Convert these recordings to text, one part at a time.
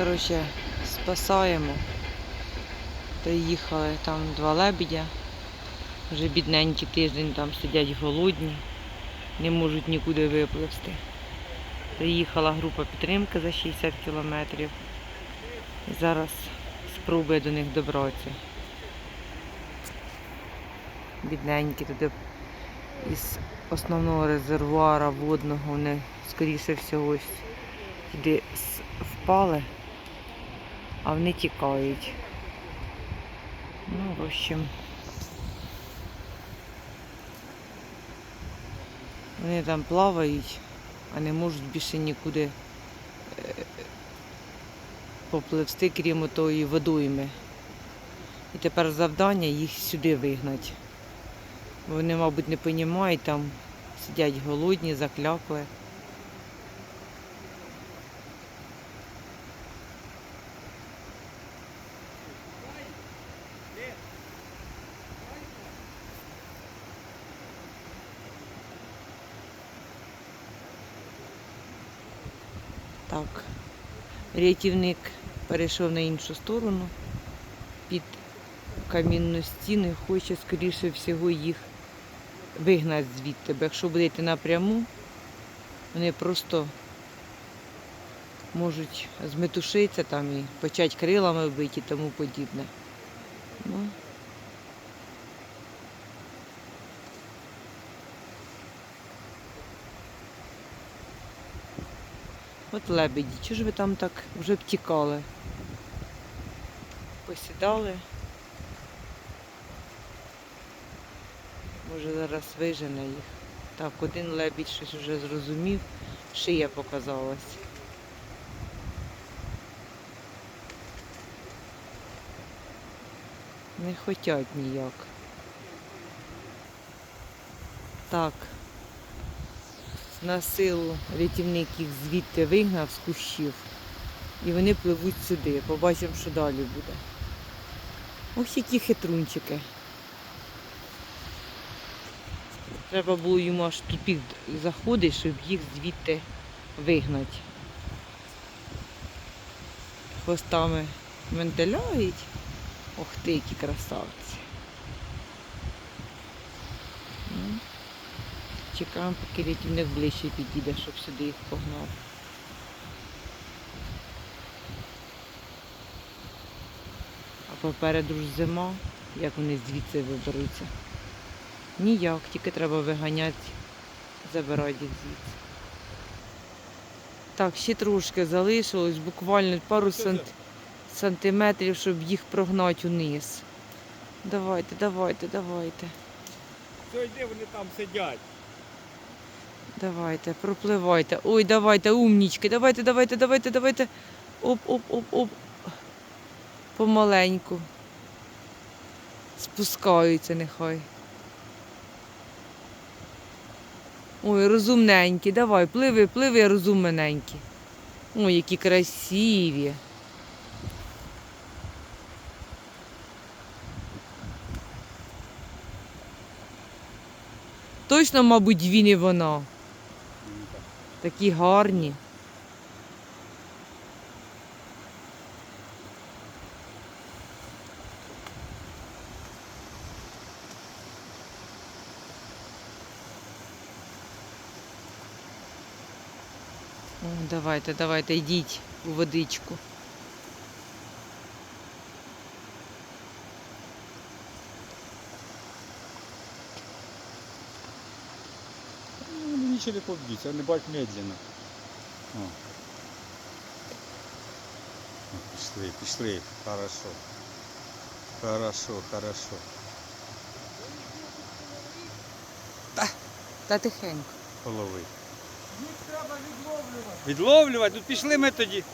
Коротше, спасаємо. Приїхали там два лебедя. Вже бідненькі тиждень там сидять голодні, не можуть нікуди випливсти. Приїхала група підтримки за 60 кілометрів. Зараз спробує до них добратися. Бідненькі туди із основного резервуара водного вони, скоріше всього, туди впали, а вони тікають. Ну, в общем. Вони там плавають, а не можуть більше нікуди е, попливсти, крім тої водойми. І тепер завдання їх сюди вигнати. Вони, мабуть, не розуміють, там сидять голодні, заклякли. Так, рятівник перейшов на іншу сторону під камінну стіну хоче, скоріше всього, їх вигнати звідти. Бо якщо буде йти напряму, вони просто можуть зметушитися там і почати крилами бити і тому подібне. Ну, От лебеді, чого ж ви там так вже втікали? Посідали. Може зараз вижене їх. Так, один лебідь щось вже зрозумів, шия показалась. Не хотять ніяк. Так. На рятівник їх звідти вигнав з кущів. І вони пливуть сюди. Побачимо, що далі буде. Ось які хитрунчики. Треба було йому аж тупік заходити, щоб їх звідти вигнати. Хвостами ментеляють. Ох ти, які красавці. Чекаємо, поки рятівник ближче підійде, щоб сюди їх погнав. А попереду ж зима, як вони звідси виберуться. Ніяк, тільки треба виганяти, забирати їх звідси. Так, ще трошки залишилось, буквально пару сант... сантиметрів, щоб їх прогнати униз. Давайте, давайте, давайте. Все, йди, вони там сидять. Давайте, пропливайте. Ой, давайте, умнічки. Давайте, давайте, давайте, давайте. Оп, оп, оп, оп. Помаленьку. Спускаються нехай. Ой, розумненькі. Давай, пливи, пливи, розумненькі. Ой, які красиві. Точно, мабуть, він і вона. Такі гарні. О, давайте, давайте, йдіть у водичку. Ну, Вони нічого не бать медленно. О. О, Пішли, пішли. Хорошо. Хорошо, хорошо. Та тихенько. Полови. Їх треба відловлювати. Відловлювати? Ну пішли ми тоді.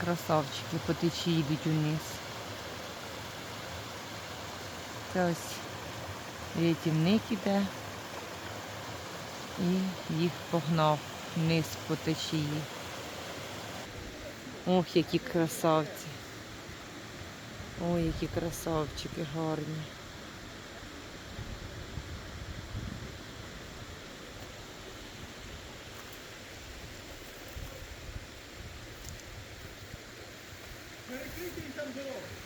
Красавчики по течії йдуть униз. Це ось рятівник іде і їх погнав вниз по течії. Ох, які красавці. Ой, які красавчики гарні. Перекрити там дорогу.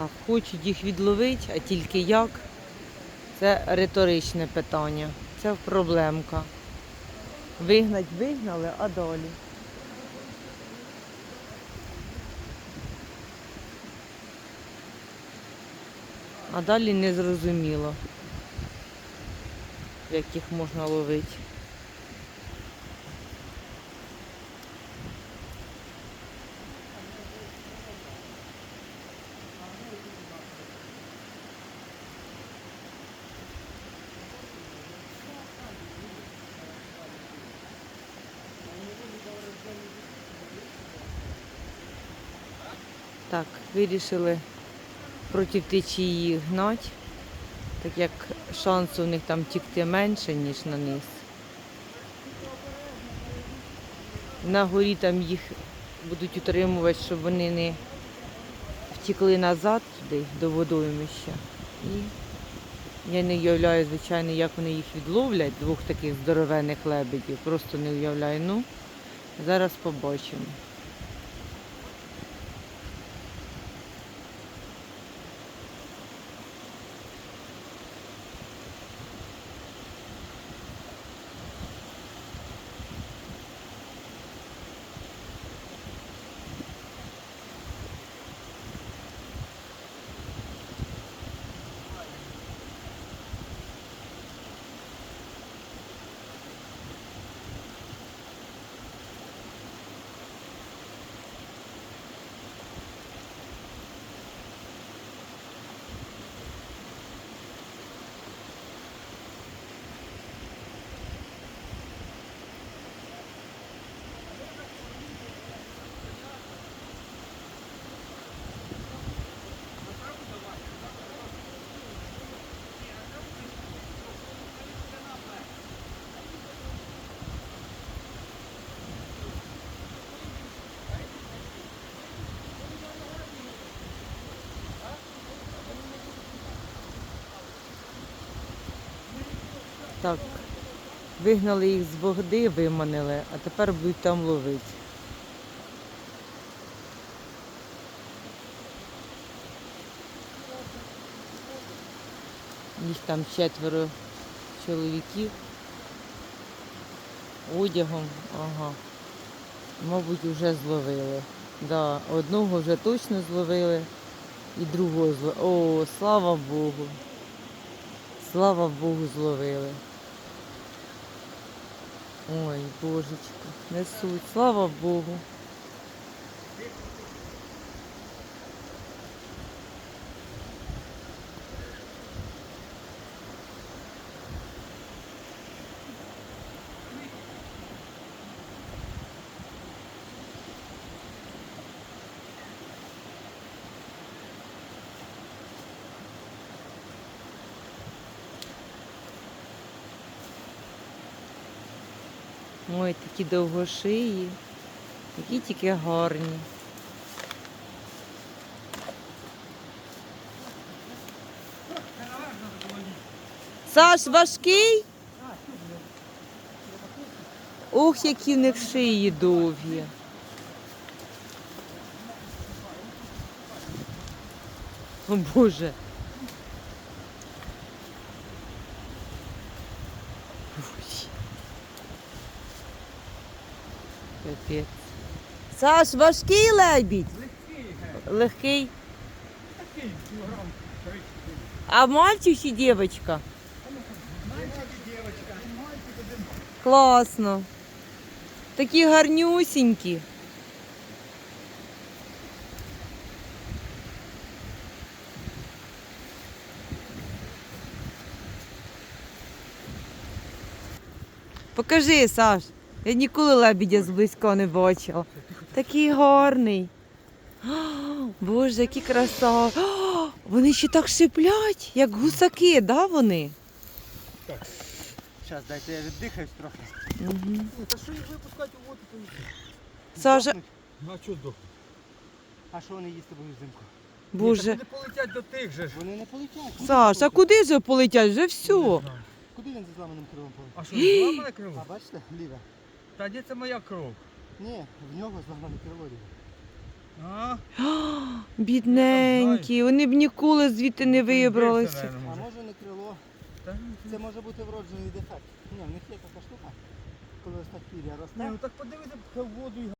Так, хочуть їх відловити, а тільки як? Це риторичне питання. Це проблемка. Вигнать вигнали, а далі. А далі не зрозуміло, як їх можна ловити. Так, вирішили проти течії гнати, так як шансу у них там тікти менше, ніж на низ. На горі там їх будуть утримувати, щоб вони не втікли назад туди, до водоймища. І я не уявляю, звичайно, як вони їх відловлять, двох таких здоровенних лебедів. Просто не уявляю. Ну, зараз побачимо. Так, вигнали їх з води, виманили, а тепер будуть там ловити. Їх там четверо чоловіків. Одягом, ага. Мабуть, вже зловили. Да, одного вже точно зловили і другого зловили. О, слава Богу. Слава Богу, зловили. Ой, божечко, несуть, слава Богу. Ой, такі довгошиї, такі тільки гарні. Саш, важкий? Ох, які в них шиї довгі. О Боже. Ой. Капець. Саш, важкий лебідь? Легкий. Такий кілограм 30. А мальчик чи дівчинка? Класно. Такі гарнюсінькі. Покажи, Саш. Я ніколи лебідя зблизька не бачила. Такий гарний. А, Боже, які краса. Вони ще так шиплять, як гусаки, да, вони? Так. Зараз дайте я віддихаюсь трохи. Угу. Та що їх випускати у воду, то їх Саша, здохнуть. Ну а чого здох? А що вони їсти будуть взимку? боже. Вони полетять до тих же ж. Вони не полетять. Куди Саш, а куди вже полетять? Вже все. Куди він зі зламаним крилом полетить? А що, зламане крило? А бачите, ліве? Та де це моя кров? Ні, в нього зламане крило. А? Бідненькі, вони б ніколи звідти не вибралися. А може не крило, Та, це може бути вроджений дефект. Ні, в них є така штука, коли ось так пір'я росте. Ні, ну так подивися в воду і